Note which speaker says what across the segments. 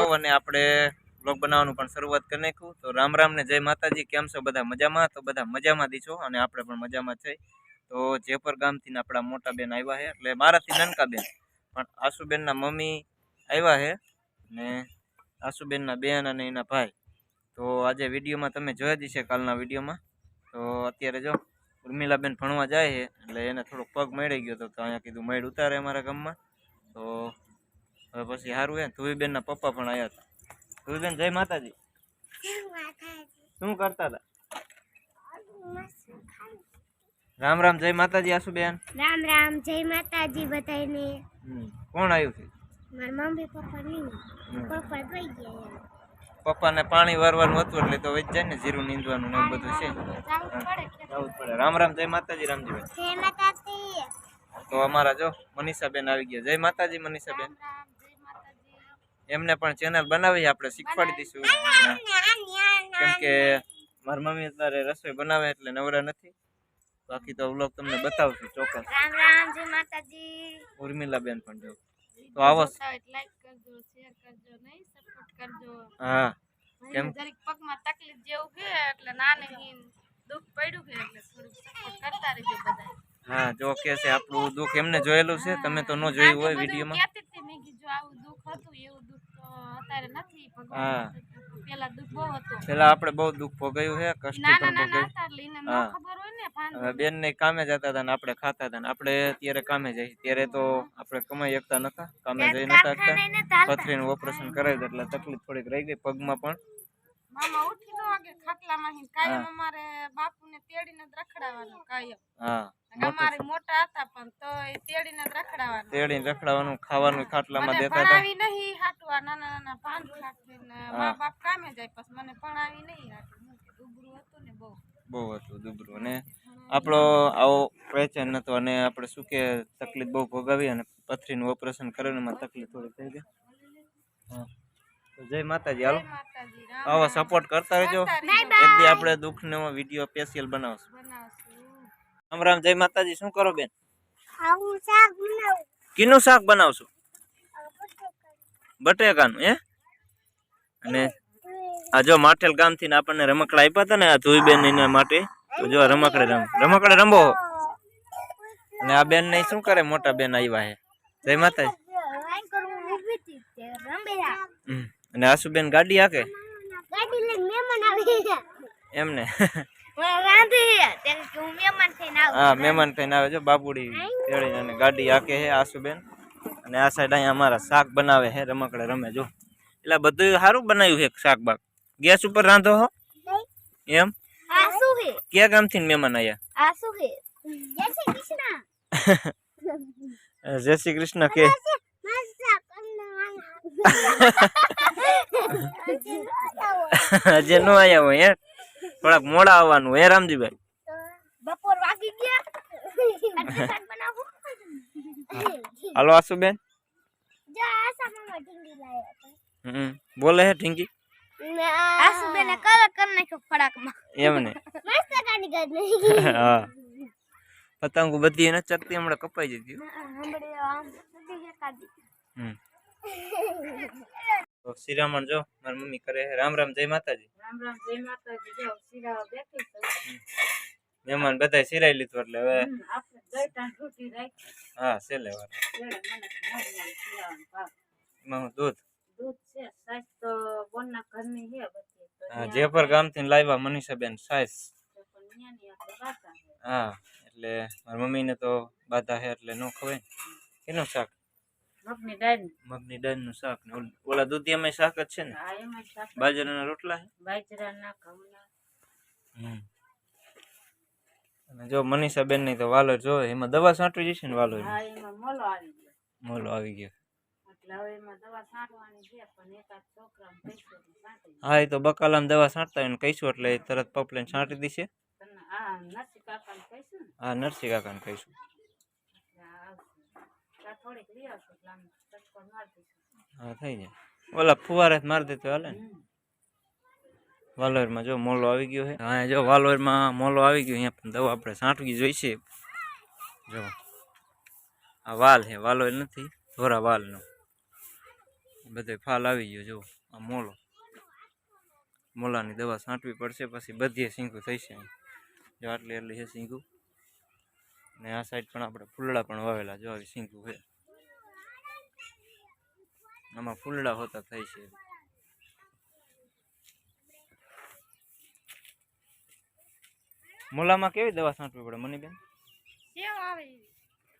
Speaker 1: જાઓ અને આપણે બ્લોગ બનાવવાનું પણ શરૂઆત કરી નાખ્યું. તો રામ રામ ને જય માતાજી. કેમ છો બધા મજામાં? તો બધા મજામાં દીછો અને આપણે પણ મજામાં છે. તો જેપર ગામથી આપણા મોટા બેન આવ્યા છે. એટલે મારાથી નનકા બેન. પણ આશુબેનના મમ્મી આવ્યા છે ને આશુબેનના બેન અને એના ભાઈ. તો આજે વિડીયોમાં તમે જોયા જ છે કાલના વિડીયોમાં. તો અત્યારે જો ઉર્મિલાબેન ભણવા જાય છે. એટલે એને થોડોક પગ મળી ગયો હતો તો અહીંયા કીધું મેળ ઉતારે અમારા ગામમાં. તો હવે પછી સારું હે ધુવીબેનના પપ્પા પણ આવ્યા હતા. ધુવીબેન જય માતાજી. શું કરતા હતા? રામ રામ જય માતાજી આશુબેન
Speaker 2: રામ રામ જય માતાજી બધાને
Speaker 1: કોણ આવ્યું છે?
Speaker 2: મારા મમ્મી પપ્પા નહીં. પપ્પા ગઈ ગયા
Speaker 1: પપ્પાને પાણી વારવાનું હતું એટલે તો વેચ જાય ને જીરું નીંદવાનું ને એવું બધું છે. જવું પડે. રામ રામ જય માતાજી રામજીભાઈ. તો અમારા જો મનીષાબેન આવી ગયા. જય માતાજી મનીષાબેન. એમને પણ ચેનલ બનાવી આપણે શીખવાડી દઈશું. કેમ કે મારી મમ્મી અત્યારે રસોઈ બનાવે એટલે નવરા નથી. બાકી તો વ્લોગ તમને બતાવશું ચોક્કસ.
Speaker 2: રામ રામ જય માતાજી.
Speaker 1: ઉર્મિલાબેન પણ જો. તો આવો
Speaker 3: લાઈક કરજો શેર કરજો નહીં સપોર્ટ કરજો.
Speaker 1: હા. કેમ?
Speaker 3: જરીક પગમાં તકલીફ જેવું કે એટલે ના નહીં દુઃખ પડ્યું કે એટલે થોડુંક સપોર્ટ કરતા રહેજો બધા
Speaker 1: હા જો કે છે આપણું દુઃખ એમને જોયેલું છે તમે તો ન જોયું હોય વિડીયોમાં. હા.
Speaker 3: પેલા
Speaker 1: આપણે બહુ દુઃખ ભોગવ્યું છે કષ્ટ પણ ભોગવ્યું. હા. બેન ને કામે જતા હતા ને આપણે ખાતા હતા ને આપણે અત્યારે કામે જઈએ ત્યારે તો આપણે કમાઈ શકતા નતા કામે જઈ નતા પથરીનું ઓપરેશન કરાવ્યું એટલે તકલીફ થોડીક રહી ગઈ પગમાં પણ.
Speaker 3: મામા ઉઠી ન વાગે ખાટલામાં હિન કાયમ. અમારે બાપુને તેડીને જ રખડાવવાનું કાયમ.
Speaker 1: હા.
Speaker 3: અમારે મોટા હતા પણ તો એ તેડીને જ રખડાવવાનું
Speaker 1: તેડીને રખડાવાનું ખાવાનું ખાટલામાં દેતા હતા
Speaker 3: ભણાવી નહીં હાટવા નાના નાના પાંચ ખાટીને મા બાપ કામે જાય પછી મને ભણાવી નહીં હાટવી હું કે હતું ને બહુ.
Speaker 1: બહુ હતું દુબરું. અને આપણો આવો પહેચાન નતો અને આપણે શું કે તકલીફ બહુ ભોગાવી અને પથરીનું ઓપરેશન કરવાનું એમાં તકલીફ થોડી થઈ ગઈ. હા. જય માતાજી હાલો.
Speaker 3: માતાજી
Speaker 1: આવો સપોર્ટ કરતા રહેજો. એટલે આપણે દુઃખનો વીડિયો સ્પેશિયલ બનાવશું.
Speaker 3: બનાવશું.
Speaker 1: રામ રામ જય માતાજી શું કરો બેન?
Speaker 2: આવું શાક બનાવું.
Speaker 1: કીનું શાક બનાવશું? બટેકાનું. હે? અને આ જો માઠેલ ગામથી ને આપણને રમકડા આપ્યા હતા ને આ ધોઈબેન એના માટે. તો જો રમકડે રમ રમકડે રમો. અને આ બેન ને શું કરે? મોટા બેન આવ્યા હે જય માતાજી.
Speaker 2: વાઈ
Speaker 1: અને આશુબેન ગાડી હાકે?
Speaker 2: ગાડી લઈને મહેમાન આવી
Speaker 1: એમને?
Speaker 2: હું મહેમાન થઈને આવું.
Speaker 1: છે બાપુડી તેડીને અને ગાડી હાકે છે આશુબેન. અને આ સાઈડ અહીંયા અમારા શાક બનાવે છે રમકડે રમે જો. એટલે બધું સારું બનાવ્યું છે શાક બાક ગેસ ઉપર રાંધો હો. એમ? ક્યાં ગામથી મહેમાન આવ્યા
Speaker 2: જય શ્રી કૃષ્ણ.
Speaker 1: જય શ્રી કૃષ્ણ કે. હજે નો આવ્યા હોય હે? થોડાક મોડા આવવાનું હે રામજીભાઈ?
Speaker 2: બપોર વાગી ગયા. એટલે શાક બનાવું.
Speaker 1: હાલો આશુબેન.
Speaker 2: જો આ સામામાં ઢીંગી લાવ્યા
Speaker 1: હમ બોલે હે ઢીંગી?
Speaker 2: આસુ બેને કલર કરી નાખ્યો ખોરાકમાં.
Speaker 1: એમને.
Speaker 2: મસ્ત ગાડી ગઈ
Speaker 1: હા. પતંગો બધી એને ચકતી હમણાં કપાઈ જતી હમ. તો શ્રીરામણ જો મારી મમ્મી કરે રામ રામ જય માતાજી.
Speaker 3: રામ રામ જય માતાજી. જો શીરાવા બેઠી છે.
Speaker 1: મહેમાન બધાય શિરાઈ લીધું એટલે હવે હા
Speaker 3: છે લેવા
Speaker 1: એમાં હું દૂધ?
Speaker 3: દૂધ છે સાસ તો બોનના ઘરની છે બધી.
Speaker 1: હા જેપર ગામથી લાવ્યા મનીષાબેન
Speaker 3: બાતા
Speaker 1: હા એટલે મારી મમ્મીને તો બાધા છે એટલે ન ખવાય. એનું શાક?
Speaker 3: મગની દાળ
Speaker 1: મગની શાક ને ઓલ- દૂધિયામાં શાક જ છે ને?
Speaker 3: એમાં શાક
Speaker 1: બાજરાના રોટલા
Speaker 3: બાજરાના ઘઉંના.
Speaker 1: હમ. અને જો મનીષાબેનની તો વાલો જો એમાં દવા છાંટવી જશે ને વાલોર
Speaker 3: હા એમાં મોલો આવી ગયો.
Speaker 1: મોલો આવી હા એ તો બકાલામ દવા છાંટતા હોય કહીશું એટલે તરત પપલેન છાંટી દીશે.
Speaker 3: હા નરસિંહ કાકાને કહીશું
Speaker 1: હા નરસિંહ કાકાને કહીશું
Speaker 3: એટલે આ આવશે ત્યાં થોડીક લઈ આવશે એટલે આમ ચટકો મારી દઈશું.
Speaker 1: હા થઈ જાય. ઓલા ફુવારે મારી દેતો હાલે ને. વાલોરમાં જો મોલો આવી ગયો છે હા જો વાલોરમાં મોલો આવી ગયો અહીંયા પણ દવા આપણે છાંટવી જોઈશે. જો. આ વાલ છે વાલોર નથી ધોરા વાલનો. બધે ફાલ આવી ગયો જો આ મોલો. મોલાની દવા છાંટવી પડશે પછી બધી સિંગું થઈશે જો આટલી એટલી છે સિંગું ને આ સાઈડ પણ આપણે ફૂલડા પણ વાવેલા જો આવી સિંગું છે આમાં ફૂલડા હોતા થાય છે. મોલામાં કેવી દવા છાંટવી પડે મની બેન.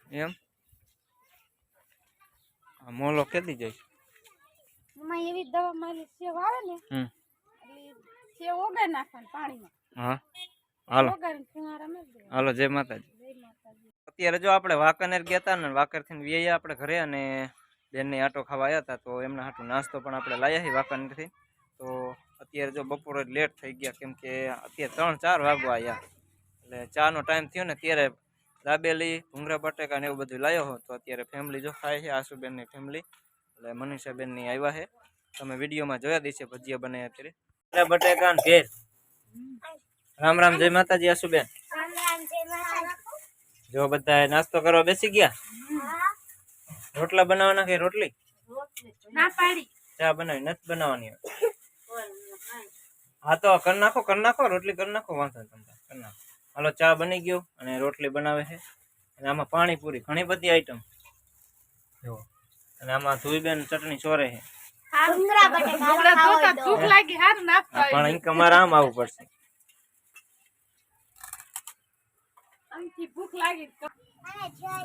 Speaker 1: એમ? આ મોલો કેદી જાય?
Speaker 3: એમાં એવી દવા મારી સેવ આવે ને સેવ ઓગાળી નાખવાની પાણીમાં.
Speaker 1: હા. હાલો. હાલો જય માતાજી. અત્યારે જો આપણે વાંકાનેર ગયા હતા ને વાંકરથી વ્યાયા આપણે ઘરે અને બેનને આટો ખાવા આવ્યા હતા તો એમના હાટું નાસ્તો પણ આપણે લાવ્યા છીએ વાંકાનેરથી તો અત્યારે જો બપોરે લેટ થઈ ગયા કેમ કે અત્યારે ત્રણ ચાર વાગવા આવ્યા એટલે ચાનો ટાઈમ થયો ને ત્યારે દાબેલી ભૂંગરા બટેકા ને એવું બધું લાવ્યો હો તો અત્યારે ફેમિલી જો ખાય છે આશુબેનની ફેમિલી એટલે મનીષાબેનની આવ્યા છે. તમે વિડીયોમાં જોયા દેશે ભજીયા બને અત્યારે. બટેકા ને ભેળ રામ રામ જય માતાજી આશુબેન. જો બધા નાસ્તો કરવા બેસી ગયા? રોટલા બનાવવાના કે રોટલી?
Speaker 3: ના પાડી.
Speaker 1: ચા બનાવી નથી બનાવવાની હા તો કરી નાખો કરી નાખો રોટલી કરી નાખો વાંધો નહીં તમારે કરી નાખો. હાલો ચા બની ગયો અને રોટલી બનાવે છે. અને આમાં પાણીપુરી ઘણી બધી આઈટમ જો. અને આમાં ધુઈબેન ચટણી ચોરે છે. પણ અહીં અમારે આમ આવવું પડશે.
Speaker 3: ભૂખ લાગી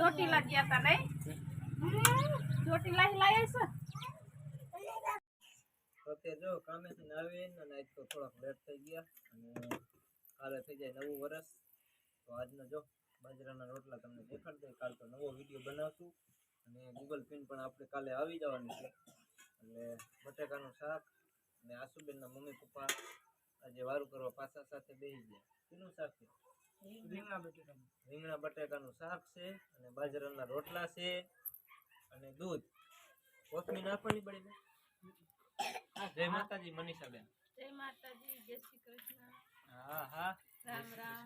Speaker 3: રોટી લાગ્યા હતા તા નહીં ચોટીલા લાઈ છે.
Speaker 1: તો તે જો કામેથી આવી ને આજ તો થોડાક લેટ થઈ ગયા અને કાલે થઈ જાય નવું વર્ષ તો આજનો જો બાજરાના રોટલા તમને દેખાડ દે કાલ તો નવો વીડિયો બનાવશું. અને ગૂગલ પિન પણ આપણે કાલે આવી જવાની છે. એટલે બટેકાનું શાક અને આસુબેનના મમ્મી પપ્પા આજે વારું કરવા પાછા સાથે બેસી ગયા. તેનું શાક છે? રીંગણા બટેકાનું. રીંગણા બટેકાનું શાક છે અને બાજરાના રોટલા છે. અને દૂધ. કોથમી નાખવાની પડી બેન? જય માતાજી મનીષાબેન.
Speaker 3: જય માતાજી જય શ્રી કૃષ્ણ.
Speaker 1: હા હા.
Speaker 3: રામ રામ.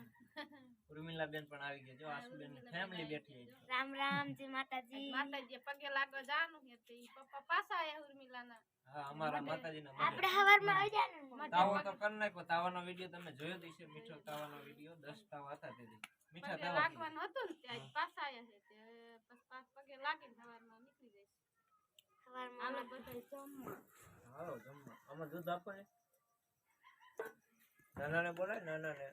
Speaker 1: ઉર્મિલાબેન પણ આવી ગયા. જો આસુબેન ફેમિલી બેઠી છે.
Speaker 2: રામ રામ જય માતાજી.
Speaker 3: માતાજી પગે લાગવા જવાનું છે તે પપ્પા પાછા આયા ઉર્મિલાના.
Speaker 1: હા અમારા માતાજીના
Speaker 2: આપણે હવારમાં આવી જાય
Speaker 1: તાવો તો કરી નાખ્યો. તાવાનો વીડિયો તમે જોયો દીશે મીઠો તાવાનો વીડિયો. દસ તાવા હતા તે દી. મીઠા તાવા
Speaker 3: લાગવાનું હતું ને ત્યાં ઈ પાછા આયા છે તે પછી પાછ પગે લાગીને સવારમાં નીકળી જઈશ
Speaker 2: હવારમાં
Speaker 3: જમવા.
Speaker 1: હાલો જમવા. આમાં દૂધ આપો ને. નાનાને બોલાય નાનાને.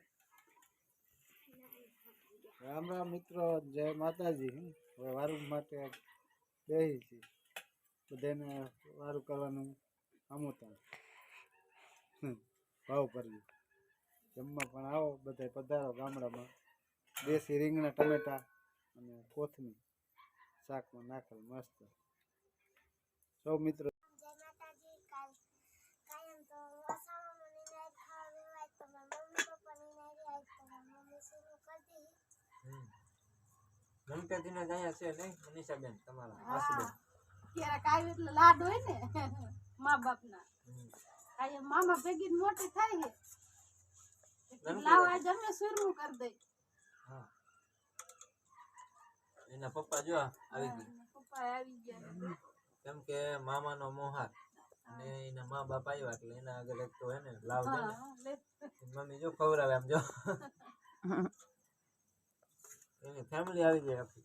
Speaker 4: રામ રામ મિત્રો જય માતાજી. હવે વારું માટે બેસી છે બધાને વારું કરવાનું આમોતા ભાવ ભર્યું જમવા પણ આવો બધા પધારો ગામડામાં. દેશી રીંગણા ટમેટા અને કોથમી શાકમાં નાખેલ મસ્ત. સૌ મિત્રો
Speaker 2: જય માતાજી કાલ કાયમ તો વસાવામાં ની
Speaker 1: તમારા
Speaker 3: ત્યારે એટલે લાડ હોય ને મા બાપના. કાંઈ મામા ભેગી ને મોટી થાય છે લાવ આજ અમે શરૂ કરી દઈ.
Speaker 1: હા. એના પપ્પા જો આવી ગયા
Speaker 3: પપ્પા આવી ગયા.
Speaker 1: કેમ કે મામાનો મોહાર અને એના મા બાપ આવ્યા એટલે એના આગળ એક તો હે ને લાવ દે ને. મમ્મી જો ખવડાવે આમ જો. એની ફેમિલી આવી જાય આખી.